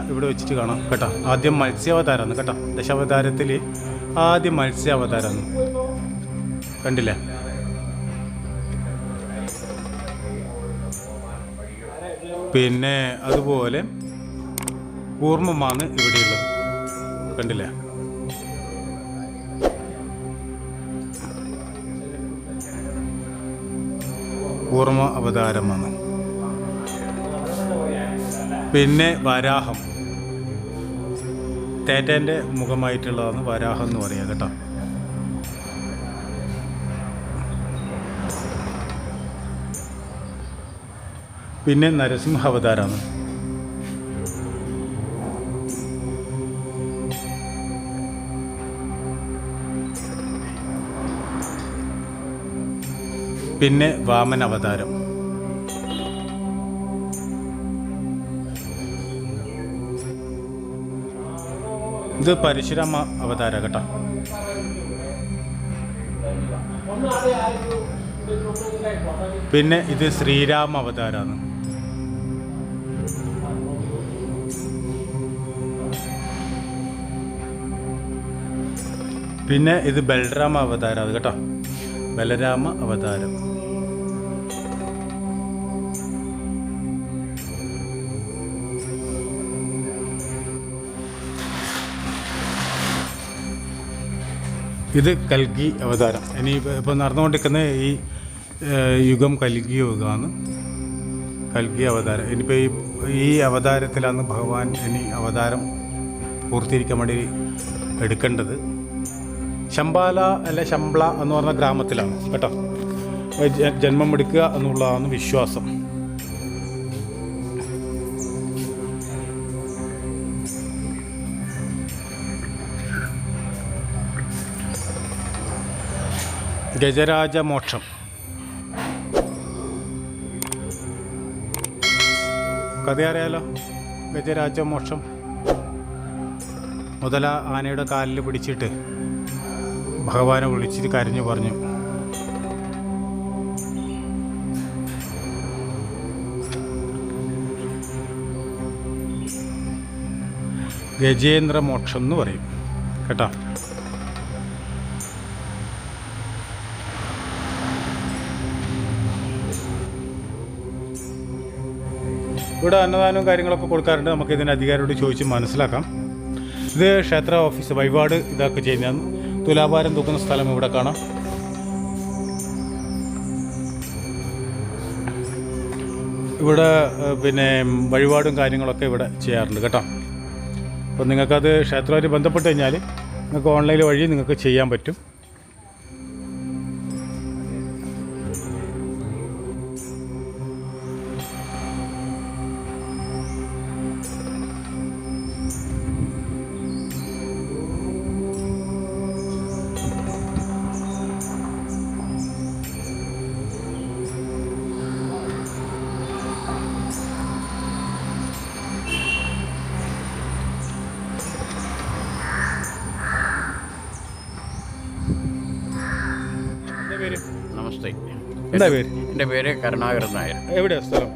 ഇവിടെ വെച്ചിട്ട് കാണാം. കേട്ടോ. ആദ്യം മത്സ്യാവതാരമാണ് കേട്ടോ. ദശാവതാരത്തിൽ ആദ്യം മത്സ്യാവതാരമാണ്. കണ്ടില്ലേ? പിന്നെ അതുപോലെ കൂർമ്മമാണ് ഇവിടെയുള്ളത്. കണ്ടില്ലേ? കൂർമ്മ അവതാരമാണ്. പിന്നെ വരാഹം. തേറ്റേന്റെ മുഖമായിട്ടുള്ളതാണ് വരാഹം എന്ന് പറയുക കേട്ടോ. പിന്നെ നരസിംഹ അവതാരമാണ് പിന്നെ വാമന അവതാരം ഇത് പരശുരാമ അവതാര കേട്ടോ പിന്നെ ഇത് ശ്രീരാമ അവതാരാണ്. പിന്നെ ഇത് ബലരാമ അവതാരം അത് കേട്ടോ. ബലരാമ അവതാരം. ഇത് കൽക്കി അവതാരം. ഇനി ഇപ്പോൾ നടന്നുകൊണ്ടിരിക്കുന്ന ഈ യുഗം കൽക്കി യുഗമാണ് കൽക്കി അവതാരം. ഇനിയിപ്പോൾ ഈ ഈ അവതാരത്തിലാണ് ഭഗവാൻ ഇനി അവതാരം പൂർത്തീകരിക്കാൻ വേണ്ടി എടുക്കേണ്ടത്. ശമ്പാല അല്ല ശമ്പള എന്ന് പറഞ്ഞ ഗ്രാമത്തിലാണ് കേട്ടോ. ജന്മം എടുക്കുക എന്നുള്ളതാണ് വിശ്വാസം. ഗജരാജ മോക്ഷം കഥ അറിയാലോ ഗജരാജ മോക്ഷം മുതല ആനയുടെ കാലിൽ പിടിച്ചിട്ട് ഭഗവാനെ വിളിച്ചിട്ട് കരഞ്ഞു പറഞ്ഞു. ഗജേന്ദ്ര മോക്ഷം എന്ന് പറയും. കേട്ടോ? ഇവിടെ അന്നദാനവും കാര്യങ്ങളൊക്കെ കൊടുക്കാറുണ്ട്. നമുക്ക് ഇതിന് അധികാരിയോട് ചോദിച്ച് മനസ്സിലാക്കാം. ഇത് ക്ഷേത്ര ഓഫീസ് വഴിപാട് ഇതൊക്കെ ചെയ്യുന്ന തുലാഭാരം തൂക്കുന്ന സ്ഥലം ഇവിടെ കാണാം. ഇവിടെ പിന്നെ വഴിപാടും കാര്യങ്ങളൊക്കെ ഇവിടെ ചെയ്യാറുണ്ട് കേട്ടോ. അപ്പോൾ നിങ്ങൾക്കത് ക്ഷേത്രമായിട്ട് ബന്ധപ്പെട്ട് കഴിഞ്ഞാൽ നിങ്ങൾക്ക് ഓൺലൈൻ വഴി നിങ്ങൾക്ക് ചെയ്യാൻ പറ്റും. എന്താ പേര്? എന്റെ പേര് കരുണാകരൻ നായർ. എവിടെയാണ് സ്ഥലം?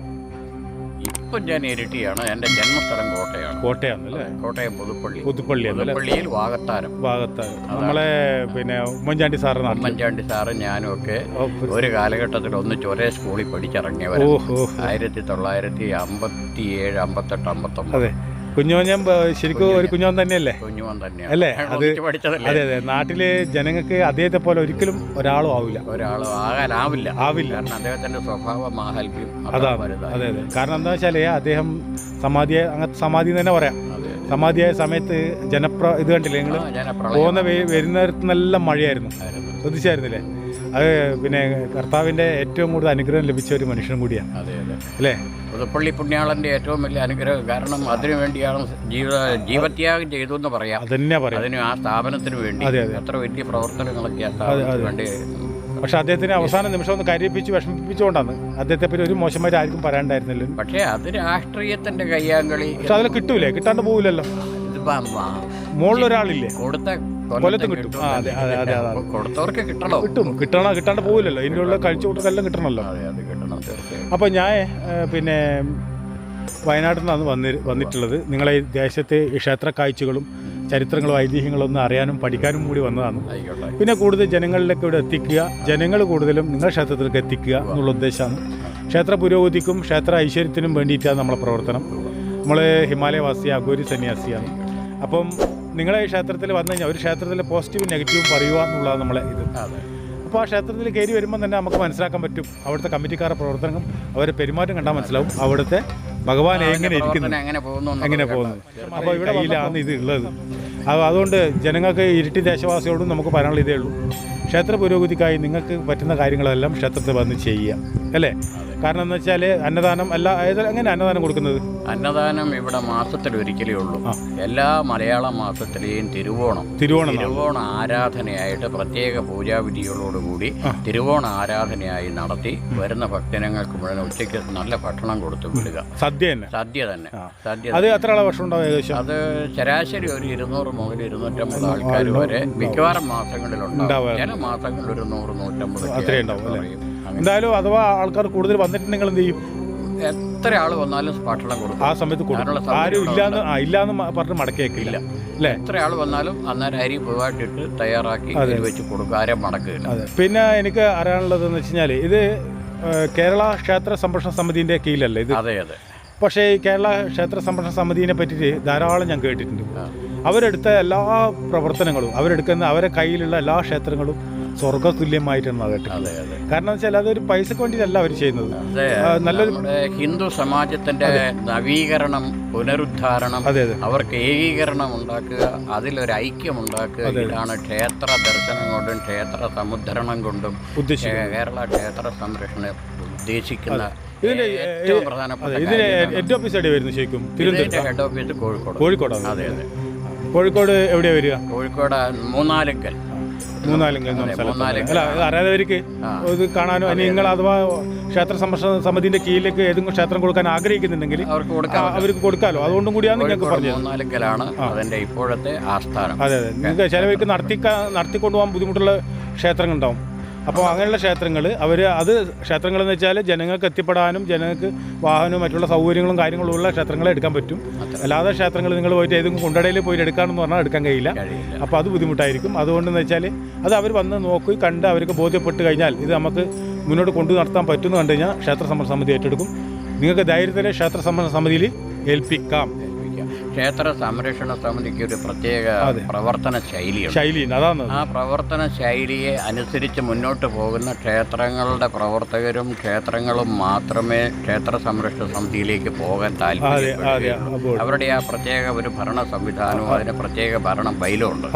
ഇപ്പം ഞാൻ ഇരട്ടിയാണ്. എന്റെ ജന്മസ്ഥലം കോട്ടയാണ്. കോട്ടയാണല്ലേ കോട്ടയം പുതുപ്പള്ളി. പുതുപ്പള്ളി പുതുപ്പള്ളിയിൽ വാകത്താരം ഭാഗത്താണ് നമ്മളെ പിന്നെ ഉമ്മൻചാണ്ടി സാറ് നാട്ടിൽ ഉമ്മൻചാണ്ടി സാറ് ഞാനും ഒക്കെ ഒരു കാലഘട്ടത്തിൽ ഒന്ന് ഒരേ സ്കൂളിൽ പഠിച്ചിറങ്ങിയവർ ഓഹോ ആയിരത്തി തൊള്ളായിരത്തി അമ്പത്തി ഏഴ് അമ്പത്തെട്ട് അമ്പത്തൊമ്പത്. അതെ. കുഞ്ഞോഞ്ഞം ഞാൻ ശരിക്കും ഒരു കുഞ്ഞോൻ തന്നെയല്ലേ? കുഞ്ഞോൻ തന്നെയാണ് അല്ലേ? അത് അതെ അതെ. നാട്ടിലെ ജനങ്ങൾക്ക് അദ്ദേഹത്തെ പോലെ ഒരിക്കലും ഒരാളും ആവില്ല. ഒരാളും ആകാനാവില്ല ആവില്ല. കാരണം അദ്ദേഹത്തിന്റെ സ്വഭാവ അതാണ്. അതെ അതെ. കാരണം എന്താ വെച്ചാൽ അദ്ദേഹം സമാധിയെ അങ്ങനത്തെ സമാധി എന്ന് തന്നെ പറയാം. സമാധിയായ സമയത്ത് ജനപ്ര ഇത് കണ്ടില്ലേ നിങ്ങൾ പോകുന്ന വരുന്നിടത്ത് വരുന്നിടത്തുനിന്നെല്ലാം മഴയായിരുന്നു. ശ്രദ്ധിച്ചായിരുന്നില്ലേ? അത് പിന്നെ കർത്താവിന്റെ ഏറ്റവും കൂടുതൽ അനുഗ്രഹം ലഭിച്ച ഒരു മനുഷ്യൻ കൂടിയാണ്. അതെ അതെ. അല്ലേ? പുതുപ്പള്ളി പുണ്യാളന്റെ ഏറ്റവും വലിയ അനുഗ്രഹം കാരണം അതിനു വേണ്ടിയാണ് ജീവ ജീവത്യാഗം ചെയ്തു എന്ന് പറയാം. അതന്നെ പറയാം. അതിന് ആ സ്ഥാപനത്തിന് വേണ്ടി അതെ, അതെ. എത്ര വലിയ പ്രവർത്തനങ്ങളൊക്കെ വേണ്ടി പക്ഷെ അദ്ദേഹത്തിന് അവസാന നിമിഷം ഒന്ന് കരയിപ്പിച്ച് വിഷമിപ്പിച്ചുകൊണ്ടാണ്. അദ്ദേഹത്തെ പറ്റി ഒരു മോശമായി ആർക്കും പറയാണ്ടായിരുന്നില്ല. പക്ഷേ അത് രാഷ്ട്രീയത്തിന്റെ കയ്യാങ്കളി പക്ഷെ അതിൽ കിട്ടൂലേ? കിട്ടാണ്ട് പോവില്ലല്ലോ. ആ മുകളിലൊരാളില്ലേ കൊടുത്ത കൊല്ലത്തും കിട്ടും. ആ, അതെ, അതെ, അതെ, കൊടുത്തവർക്ക് കിട്ടണോ? കിട്ടും. കിട്ടണ കിട്ടാണ്ട് പോവില്ലല്ലോ. ഇതിനുള്ള കഴിച്ചു കൂട്ടതെല്ലാം കിട്ടണമല്ലോ. അതെ അത് കിട്ടണം തീർച്ചയായും. അപ്പോൾ ഞാൻ ഏഹ്, പിന്നെ വയനാട്ടിൽ നിന്നാണ് വന്നി വന്നിട്ടുള്ളത്. നിങ്ങളെ ഈ ദേശത്തെ ഈ ക്ഷേത്ര കാഴ്ചകളും ചരിത്രങ്ങളും ഐതിഹ്യങ്ങളും ഒന്ന് അറിയാനും പഠിക്കാനും കൂടി വന്നതാണ്. ആയിക്കോട്ടെ. പിന്നെ കൂടുതൽ ജനങ്ങളിലേക്ക് ഇവിടെ എത്തിക്കുക. ജനങ്ങൾ കൂടുതലും നിങ്ങളുടെ ക്ഷേത്രത്തിലേക്ക് എത്തിക്കുക എന്നുള്ള ഉദ്ദേശമാണ്. ക്ഷേത്ര പുരോഗതിക്കും ക്ഷേത്ര ഐശ്വര്യത്തിനും വേണ്ടിയിട്ടാണ് നമ്മളെ പ്രവർത്തനം. നമ്മൾ ഹിമാലയവാസി അഗോരി സന്യാസിയാണ്. അപ്പം നിങ്ങളെ ഈ ക്ഷേത്രത്തിൽ വന്നു കഴിഞ്ഞാൽ ഒരു ക്ഷേത്രത്തിലെ പോസിറ്റീവും നെഗറ്റീവും പറയുക എന്നുള്ളതാണ് നമ്മളെ ഇത്. അപ്പോൾ ആ ക്ഷേത്രത്തിൽ കയറി വരുമ്പോൾ തന്നെ നമുക്ക് മനസ്സിലാക്കാൻ പറ്റും. അവിടുത്തെ കമ്മിറ്റിക്കാരുടെ പ്രവർത്തനം അവരെ പെരുമാറ്റം കണ്ടാൽ മനസ്സിലാവും. അവിടുത്തെ ഭഗവാൻ എങ്ങനെ ഇരിക്കുന്നു? എങ്ങനെ പോകുന്നു അപ്പോൾ ഇവിടെ കയ്യിലാണ് ഇത് ഉള്ളത്. അപ്പോൾ അതുകൊണ്ട് ജനങ്ങൾക്ക് ഇരിട്ടി ദേശവാസിയോടും നമുക്ക് പറയാനുള്ള ഇതേ ഉള്ളൂ. ക്ഷേത്ര പുരോഗതിക്കായി നിങ്ങൾക്ക് പറ്റുന്ന കാര്യങ്ങളെല്ലാം ക്ഷേത്രത്തിൽ വന്ന് ചെയ്യുക. അല്ലേ? കാരണം എന്ന് വെച്ചാൽ അന്നദാനം അല്ല എങ്ങനെ അന്നദാനം കൊടുക്കുന്നത്? അന്നദാനം ഇവിടെ മാസത്തിൽ ഒരിക്കലേ ഉള്ളൂ. എല്ലാ മലയാള മാസത്തിലെയും തിരുവോണം. തിരുവോണം തിരുവോണ ആരാധനയായിട്ട് പ്രത്യേക പൂജാവിധികളോടുകൂടി തിരുവോണ ആരാധനയായി നടത്തി വരുന്ന ഭക്തജനങ്ങൾക്ക് മുഴുവൻ ഉച്ചയ്ക്ക് നല്ല ഭക്ഷണം കൊടുത്തു വിടുക. സദ്യ തന്നെ. സദ്യ തന്നെ. സദ്യ അത് എത്ര ആളെ ഭക്ഷണം ഉണ്ടാവും ഏകദേശം? അത് ശരാശരി ഒരു ഇരുന്നൂറ് മുതൽ ഇരുന്നൂറ്റമ്പത് ആൾക്കാർ വരെ മിക്കവാറും മാസങ്ങളിലുണ്ടാവും. ചില മാസങ്ങളിൽ ഒരു നൂറ് നൂറ്റമ്പത് അത്രയുണ്ടാവും അത്രയും ഉണ്ടാവും എന്തായാലും അഥവാ ആൾക്കാർ കൂടുതൽ വന്നിട്ട് നിങ്ങൾ എന്ത് ചെയ്യും? എത്ര ആൾ വന്നാലും ഭക്ഷണം കൊടുക്കും. ആ സമയത്ത് കൊടുക്കും. ആരും ഇല്ലാന്ന് ആ ഇല്ലാന്ന് പറഞ്ഞ് മടക്കിയേക്കില്ല. അല്ലേ? എത്ര ആൾ വന്നാലും അന്നേരം അരി പൊതുവായിട്ടിട്ട് തയ്യാറാക്കി വെച്ച് കൊടുക്കും. ആരും മടക്കില്ല പിന്നെ എനിക്ക് അറിയാനുള്ളതെന്ന് വെച്ച് കഴിഞ്ഞാൽ ഇത് കേരള ക്ഷേത്ര സംരക്ഷണ സമിതിന്റെ കീഴിലല്ലേ ഇത്? അതെ അതെ. പക്ഷേ ഈ കേരള ക്ഷേത്ര സംരക്ഷണ സമിതിനെ പറ്റിയിട്ട് ധാരാളം ഞാൻ കേട്ടിട്ടുണ്ട്. അവരെടുത്ത എല്ലാ പ്രവർത്തനങ്ങളും അവരെടുക്കുന്ന അവരെ കയ്യിലുള്ള എല്ലാ ക്ഷേത്രങ്ങളും സ്വർഗതുല്യമായിട്ടാണ് അതെ അതെ. കാരണം വെച്ചാൽ അതൊരു പൈസക്ക് വേണ്ടിയിട്ടല്ല അവർ ചെയ്യുന്നത്. നല്ലൊരു ഹിന്ദു സമാജത്തിന്റെ നവീകരണം പുനരുദ്ധാരണം അതെ അതെ. അവർക്ക് ഏകീകരണം ഉണ്ടാക്കുക അതിലൊരു ഐക്യം ഉണ്ടാക്കുക ഇതാണ് ക്ഷേത്ര ദർശനം കൊണ്ടും ക്ഷേത്ര സമുദ്രണം കൊണ്ടും കേരള ക്ഷേത്ര സംരക്ഷണ ഉദ്ദേശിക്കുന്ന ഇതിന് ഏറ്റവും പ്രധാനപ്പെട്ട അതെ ഇതിന് ഹെഡ് ഓഫീസ് എവിടെ വരുന്നത് ശരിക്കും തിരുവനന്തപുരം ഹെഡ് ഓഫീസ് കോഴിക്കോട്. കോഴിക്കോടാണ് അതെ അതെ. കോഴിക്കോട് എവിടെയാ വരിക? കോഴിക്കോട് മൂന്നാലുക്കൽ. അറിയാത്തവർക്ക്. ഇത് കാണാനോ നിങ്ങൾ അഥവാ ക്ഷേത്ര സംരക്ഷണ സമിതിന്റെ കീഴിലേക്ക് ഏതെങ്കിലും ക്ഷേത്രം കൊടുക്കാൻ ആഗ്രഹിക്കുന്നുണ്ടെങ്കിൽ അവർക്ക് ആ, കൊടുക്കാം. അവർക്ക് കൊടുക്കാലോ. അതുകൊണ്ടും കൂടിയാണ് നിങ്ങൾക്ക് പറഞ്ഞത്. അതിന്റെ ഇപ്പോഴത്തെ ആസ്ഥാനം. അതെ അതെ. നിങ്ങൾക്ക് ചിലവർക്ക് നടത്തി നടത്തിക്കൊണ്ടുപോകാൻ ബുദ്ധിമുട്ടുള്ള ക്ഷേത്രങ്ങൾ ഉണ്ടാവും അപ്പോൾ അങ്ങനെയുള്ള ക്ഷേത്രങ്ങൾ അവർ അത് ക്ഷേത്രങ്ങളെന്ന് വെച്ചാൽ ജനങ്ങൾക്ക് എത്തിപ്പെടാനും ജനങ്ങൾക്ക് വാഹനവും മറ്റുള്ള സൗകര്യങ്ങളും കാര്യങ്ങളും ഉള്ള ക്ഷേത്രങ്ങളെ എടുക്കാൻ പറ്റും. അല്ലാതെ ക്ഷേത്രങ്ങൾ നിങ്ങൾ പോയിട്ട് ഏതെങ്കിലും കുണ്ടടയിൽ പോയിട്ട് എടുക്കാമെന്ന് പറഞ്ഞാൽ എടുക്കാൻ കഴിയില്ല. അപ്പോൾ അത് ബുദ്ധിമുട്ടായിരിക്കും. അതുകൊണ്ടെന്ന് വെച്ചാൽ അത് അവർ വന്ന് നോക്കി കണ്ട് അവർക്ക് ബോധ്യപ്പെട്ട് കഴിഞ്ഞാൽ ഇത് നമുക്ക് മുന്നോട്ട് കൊണ്ടു നടത്താൻ പറ്റുമെന്ന് കണ്ടു കഴിഞ്ഞാൽ ക്ഷേത്ര സംരക്ഷണ സമിതി ഏറ്റെടുക്കും. നിങ്ങൾക്ക് ധൈര്യത്തിൽ ക്ഷേത്ര സംരക്ഷണ സമിതിയിൽ ഏൽപ്പിക്കാം. ക്ഷേത്ര സംരക്ഷണ സമിതിക്ക് ഒരു പ്രത്യേക പ്രവർത്തന ശൈലിയുണ്ട്. ശൈലിയുണ്ട്. അതാണ് ആ പ്രവർത്തന ശൈലിയെ അനുസരിച്ച് മുന്നോട്ട് പോകുന്ന ക്ഷേത്രങ്ങളുടെ പ്രവർത്തകരും ക്ഷേത്രങ്ങളും മാത്രമേ ക്ഷേത്ര സംരക്ഷണ സമിതിയിലേക്ക് പോകാൻ താല്പര്യം താല്പര്യപ്പെടുകയുള്ളൂ. അവരുടെ ആ പ്രത്യേക ഒരു ഭരണ സംവിധാനവും അതിന് പ്രത്യേക ഭരണം ബൈലോ ഉണ്ട്.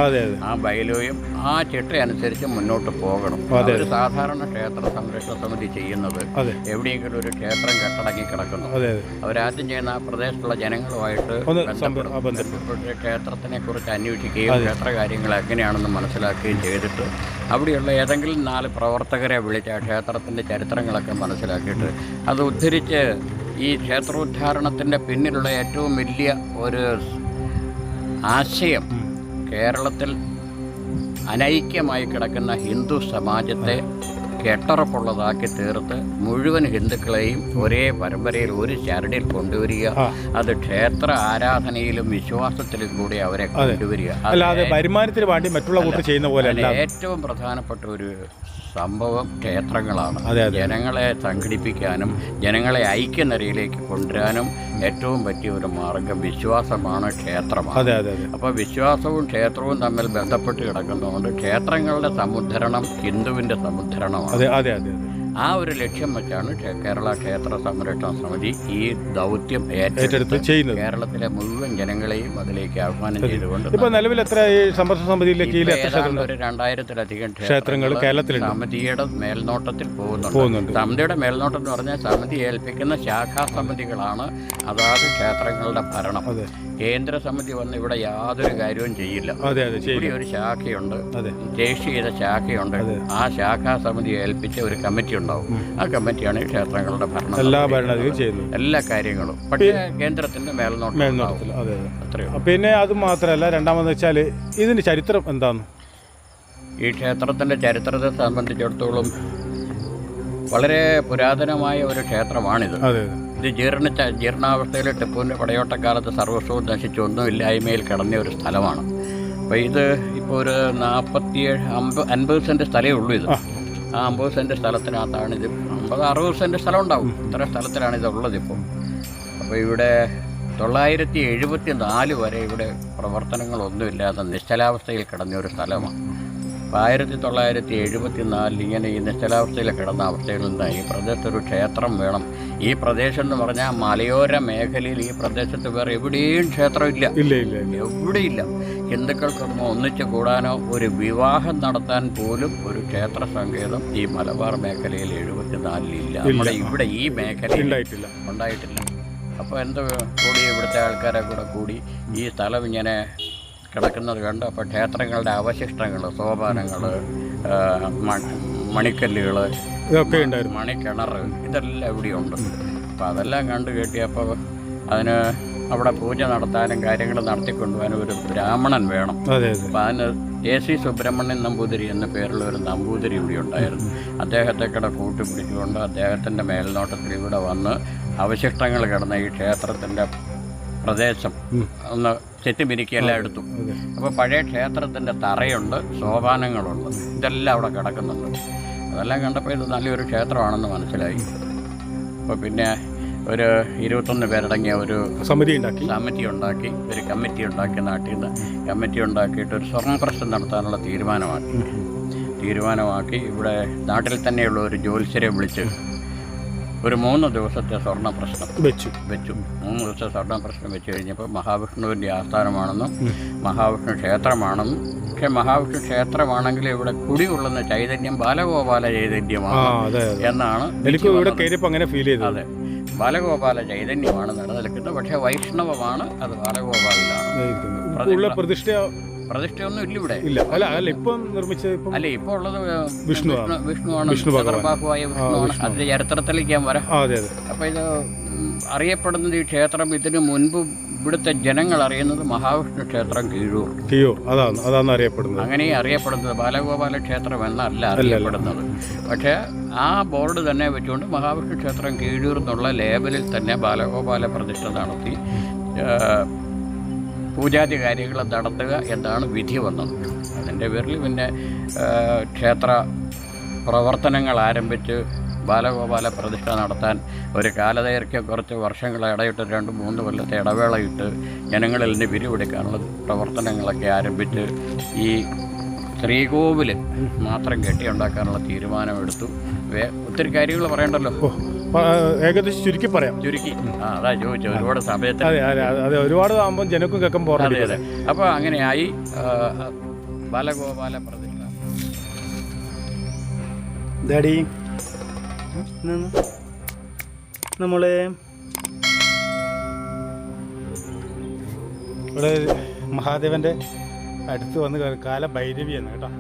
ആ ബൈലോയും ആ ചിട്ട അനുസരിച്ച് മുന്നോട്ട് പോകണം. ഒരു സാധാരണ ക്ഷേത്ര സംരക്ഷണ സമിതി ചെയ്യുന്നത് എവിടെയെങ്കിലും ഒരു ക്ഷേത്രം കെട്ടടങ്ങി കിടക്കുന്നു. അവരാദ്യം ചെയ്യുന്ന ആ പ്രദേശത്തുള്ള ജനങ്ങളുമായിട്ട് ബന്ധപ്പെട്ട് ക്ഷേത്രത്തിനെ കുറിച്ച് അന്വേഷിക്കുകയും ക്ഷേത്ര കാര്യങ്ങൾ എങ്ങനെയാണെന്ന് മനസ്സിലാക്കുകയും ചെയ്തിട്ട് അവിടെയുള്ള ഏതെങ്കിലും നാല് പ്രവർത്തകരെ വിളിച്ച് ആ ക്ഷേത്രത്തിന്റെ ചരിത്രങ്ങളൊക്കെ മനസ്സിലാക്കിയിട്ട് അത് ഉദ്ധരിച്ച് ഈ ക്ഷേത്രോദ്ധാരണത്തിന്റെ പിന്നിലുള്ള ഏറ്റവും വലിയ ഒരു ആശയം കേരളത്തിൽ അനൈക്യമായി കിടക്കുന്ന ഹിന്ദു സമാജത്തെ കെട്ടുറപ്പുള്ളതാക്കി തീർത്ത് മുഴുവൻ ഹിന്ദുക്കളെയും ഒരേ പരമ്പരയിൽ ഒരു ചരടിൽ കൊണ്ടുവരിക. അത് ക്ഷേത്ര ആരാധനയിലും വിശ്വാസത്തിലും കൂടി അവരെ കൊണ്ടുവരിക. അല്ലാതെ വരുമാനത്തിന് വേണ്ടി മറ്റുള്ള കൂട്ടർ ചെയ്യുന്ന പോലെ ഏറ്റവും പ്രധാനപ്പെട്ട ഒരു സംഭവം ക്ഷേത്രങ്ങളാണ്. ജനങ്ങളെ സംഘടിപ്പിക്കാനും ജനങ്ങളെ ഐക്യനിരയിലേക്ക് കൊണ്ടുവരാനും ഏറ്റവും പറ്റിയ ഒരു മാർഗം വിശ്വാസമാണ് ക്ഷേത്രമാണ്. അതെ അതെ അതെ. അപ്പോൾ വിശ്വാസവും ക്ഷേത്രവും തമ്മിൽ ബന്ധപ്പെട്ട് കിടക്കുന്നതുകൊണ്ട് ക്ഷേത്രങ്ങളുടെ സമുദ്ധരണം ഹിന്ദുവിന്റെ സമുദ്ധരണമാണ്. അതെ അതെ അതെ അതെ. ആ ഒരു ലക്ഷ്യം വെച്ചാണ് കേരള ക്ഷേത്ര സംരക്ഷണ സമിതി ഈ ദൗത്യം ഏറ്റെടുത്ത് ചെയ്യുന്നത്. കേരളത്തിലെ മുഴുവൻ ജനങ്ങളെയും അതിലേക്ക് ആഹ്വാനം ചെയ്തുകൊണ്ട് ഇപ്പൊ നിലവിൽ എത്ര ഈ സംരക്ഷണ സമിതിയിലെ കീഴിൽ എത്ര ഏതാണ്ട് ക്ഷേത്രം ഒരു രണ്ടായിരത്തിലധികം ക്ഷേത്രങ്ങൾ കേരളത്തിലുണ്ട്. സമിതിയുടെ മേൽനോട്ടത്തിൽ പോകുന്നുണ്ട്. സമിതിയുടെ മേൽനോട്ടം എന്ന് പറഞ്ഞാൽ സമിതി ഏൽപ്പിക്കുന്ന ശാഖാ സമിതികളാണ് അതാത് ക്ഷേത്രങ്ങളുടെ ഭരണം. കേന്ദ്ര സമിതി വന്ന് ഇവിടെ യാതൊരു കാര്യവും ചെയ്യില്ല. അതെ അതെ ഇവിടെ ഒരു ശാഖയുണ്ട്. ചെയ്ത ശാഖയുണ്ട്. ആ ശാഖാ സമിതി ഏൽപ്പിച്ച ഒരു കമ്മിറ്റി ഉണ്ടാവും. ആ കമ്മിറ്റിയാണ് ഈ ക്ഷേത്രങ്ങളുടെ ഭരണം. എല്ലാ ഭരണവും ചെയ്യുന്നത്. എല്ലാ കാര്യങ്ങളും. പക്ഷേ കേന്ദ്രത്തിന്റെ മേൽനോട്ടം. മേൽനോട്ടത്തിൽ അതെ അത്രയും പിന്നെ അത് മാത്രമല്ല രണ്ടാമെന്ന് വെച്ചാൽ ഇതിന്റെ ചരിത്രം എന്താണ് ഈ ക്ഷേത്രത്തിന്റെ ചരിത്രത്തെ സംബന്ധിച്ചിടത്തോളം വളരെ പുരാതനമായ ഒരു ക്ഷേത്രമാണിത്. അതെ. ഇത് ജീർണിച്ച ജീർണാവസ്ഥയിൽ ടിപ്പുവിന്റെ പടയോട്ടക്കാലത്ത് സർവസ്വവും നശിച്ചൊന്നും ഇല്ലായ്മയിൽ കിടന്ന ഒരു സ്ഥലമാണ്. അപ്പോൾ ഇത് ഇപ്പോൾ ഒരു നാൽപ്പത്തിയേഴ് അമ്പത് അൻപത് സെന്റ് സ്ഥലമേ ഉള്ളൂ ഇത്. ആ. അമ്പത് സെന്റ് സ്ഥലത്തിനകത്താണ് ഇത്. അമ്പത് അറുപത് സെന്റ് സ്ഥലം ഉണ്ടാവും ഇത്ര സ്ഥലത്തിലാണ് ഇത് ഉള്ളത് ഇപ്പോൾ അപ്പോൾ ഇവിടെ തൊള്ളായിരത്തി എഴുപത്തി നാല് വരെ ഇവിടെ പ്രവർത്തനങ്ങളൊന്നുമില്ലാതെ നിശ്ചലാവസ്ഥയിൽ കിടന്ന ഒരു സ്ഥലമാണ്. അപ്പോൾ ആയിരത്തി തൊള്ളായിരത്തി എഴുപത്തി നാലിൽ ഇങ്ങനെ ഈ നിശ്ചലാവസ്ഥയിൽ കിടന്ന അവസ്ഥയിൽ നിന്ന് ഈ പ്രദേശത്തൊരു ക്ഷേത്രം വേണം. ഈ പ്രദേശം എന്ന് പറഞ്ഞാൽ മലയോര മേഖലയിൽ ഈ പ്രദേശത്ത് വേറെ എവിടെയും ക്ഷേത്രമില്ല. ഇല്ല ഇല്ല ഇല്ല. എവിടെയില്ല. ഹിന്ദുക്കൾക്കൊന്നും ഒന്നിച്ചു കൂടാനോ ഒരു വിവാഹം നടത്താൻ പോലും ഒരു ക്ഷേത്ര സങ്കേതം ഈ മലബാർ മേഖലയിൽ എഴുപത്തിനാലിലില്ല നമ്മുടെ ഇവിടെ ഈ മേഖലയിൽ ഉണ്ടായിട്ടില്ല. ഉണ്ടായിട്ടില്ല. അപ്പോൾ എന്ത് കൂടി ഇവിടുത്തെ ആൾക്കാരെ കൂടെ കൂടി ഈ സ്ഥലം ഇങ്ങനെ കിടക്കുന്നത് കണ്ട്. അപ്പോൾ ക്ഷേത്രങ്ങളുടെ അവശിഷ്ടങ്ങൾ സോപാനങ്ങൾ മണിക്കല്ലുകൾ ഇതൊക്കെ ഉണ്ടായിരുന്നു. മണിക്കിണർ ഇതെല്ലാം ഇവിടെ ഇവിടെയുണ്ട്. അപ്പോൾ അതെല്ലാം കണ്ട് കേട്ടിയപ്പോൾ അതിന് അവിടെ പൂജ നടത്താനും കാര്യങ്ങൾ നടത്തിക്കൊണ്ടുപോകാനും ഒരു ബ്രാഹ്മണൻ വേണം. അപ്പോൾ അതിന് എ സി സുബ്രഹ്മണ്യൻ നമ്പൂതിരി എന്ന പേരുള്ള ഒരു നമ്പൂതിരി ഇവിടെ ഉണ്ടായിരുന്നു. അദ്ദേഹത്തെ കൂടെ കൂട്ടിപ്പിടിച്ചുകൊണ്ട് അദ്ദേഹത്തിന്റെ മേൽനോട്ടത്തിൽ ഇവിടെ വന്ന് അവശിഷ്ടങ്ങൾ കിടന്ന ഈ ക്ഷേത്രത്തിന്റെ പ്രദേശം. ഒന്ന് ചെറ്റുമിരിക്കുക എടുത്തു. അതെ അപ്പോൾ പഴയ ക്ഷേത്രത്തിന്റെ തറയുണ്ട് സോപാനങ്ങളുണ്ട് ഇതെല്ലാം അവിടെ കിടക്കുന്നുണ്ട്. അതെല്ലാം കണ്ടപ്പോൾ ഇത് നല്ലൊരു ക്ഷേത്രമാണെന്ന് മനസ്സിലായി. അപ്പോൾ പിന്നെ ഒരു ഇരുപത്തൊന്ന് പേരടങ്ങിയ ഒരു സമിതി ഉണ്ടാക്കി. സമിതി ഉണ്ടാക്കി ഒരു കമ്മിറ്റി ഉണ്ടാക്കി നാട്ടിൽ നിന്ന്. കമ്മിറ്റി ഉണ്ടാക്കിയിട്ട് ഒരു സ്വർണ പ്രശ്നം നടത്താനുള്ള തീരുമാനമാക്കി. തീരുമാനമാക്കി ഇവിടെ നാട്ടിൽ തന്നെയുള്ള ഒരു ജ്യോത്സ്യരെ വിളിച്ച് ഒരു മൂന്ന് ദിവസത്തെ സ്വർണ പ്രശ്നം വെച്ചു. വെച്ചു. മൂന്ന് ദിവസത്തെ സ്വർണ പ്രശ്നം വെച്ച് കഴിഞ്ഞപ്പോൾ മഹാവിഷ്ണുവിന്റെ ആസ്ഥാനമാണെന്നും മഹാവിഷ്ണു ക്ഷേത്രമാണെന്നും പക്ഷെ മഹാവിഷ്ണു ക്ഷേത്രമാണെങ്കിൽ ഇവിടെ കുടികൊള്ളുന്ന ചൈതന്യം ബാലഗോപാല ചൈതന്യമാണ് എന്നാണ് എനിക്ക് ഇവിടെ കയറിയപ്പോൾ അങ്ങനെ ഫീൽ ചെയ്തത്. അതെ. ബാലഗോപാല ചൈതന്യമാണ് നിലനിൽക്കുന്നത്. പക്ഷേ വൈഷ്ണവമാണ് അത് ബാലഗോപാലിലാണ്. പ്രതിഷ്ഠ പ്രതിഷ്ഠയൊന്നും ഇല്ല ഇവിടെ. ഇല്ല. അല്ല അല്ല ഇപ്പം നിർമ്മിച്ച ഇപ്പം അല്ല ഇപ്പൊ ഉള്ളത് വിഷ്ണു വിഷ്ണുവാണ്. വിഷ്ണു. ചതുർബാഹുവായ വിഷ്ണുവാണ്. അതിന്റെ ചരിത്രത്തിലേക്ക് ഞാൻ വരാം. അപ്പൊ അതെ അതെ. അപ്പോൾ ഇത് അറിയപ്പെടുന്നത് ഈ ക്ഷേത്രം ഇതിനു മുൻപ് ഇവിടുത്തെ ജനങ്ങൾ അറിയുന്നത് മഹാവിഷ്ണു ക്ഷേത്രം കീഴൂർ. കീഴൂർ. അതാണ് അതാണ് അറിയപ്പെടുന്നത്. അങ്ങനെ അറിയപ്പെടുന്നത് ബാലഗോപാല ക്ഷേത്രം എന്നല്ല അറിയപ്പെടുന്നത്. പക്ഷേ ആ ബോർഡ് തന്നെ വെച്ചുകൊണ്ട് മഹാവിഷ്ണു ക്ഷേത്രം കീഴൂർ എന്നുള്ള ലേബലിൽ തന്നെ ബാലഗോപാല പ്രതിഷ്ഠ നടത്തി. പൂജാതി കാര്യങ്ങൾ നടത്തുക എന്നാണ് വിധി വന്നത്. അതിന്റെ പേരിൽ പിന്നെ ക്ഷേത്ര പ്രവർത്തനങ്ങൾ ആരംഭിച്ച് ബാലഗോപാല പ്രതിഷ്ഠ നടത്താൻ ഒരു കാലദൈർഘ്യം കുറച്ച് വർഷങ്ങൾ ഇടയിട്ട് രണ്ട് മൂന്ന് കൊല്ലത്തെ ഇടവേളയിട്ട് ജനങ്ങളിൽ നിന്ന് പിരിവെടുക്കാനുള്ള പ്രവർത്തനങ്ങളൊക്കെ ആരംഭിച്ച് ഈ ശ്രീകോവിൽ മാത്രം കെട്ടിയുണ്ടാക്കാനുള്ള തീരുമാനമെടുത്തു. വേ- ഒത്തിരി കാര്യങ്ങൾ പറയണ്ടല്ലോ. ഏകദേശം ചുരുക്കി പറയാം. ചുരുക്കി. ആ അതാ ചോദിച്ചു ഒരുപാട് സമയത്ത് അതെ അതെ ഒരുപാട് ആകുമ്പോൾ ജനക്കും കേൾക്കുമ്പോൾ അതെ അതെ. അപ്പോൾ അങ്ങനെയായി ബാലഗോപാല പ്രതി ഡാഡി നമ്മളെ ഇവിടെ മഹാദേവന്റെ അടുത്ത് വന്ന് കാല ഭൈരവിയാണ് കേട്ടോ.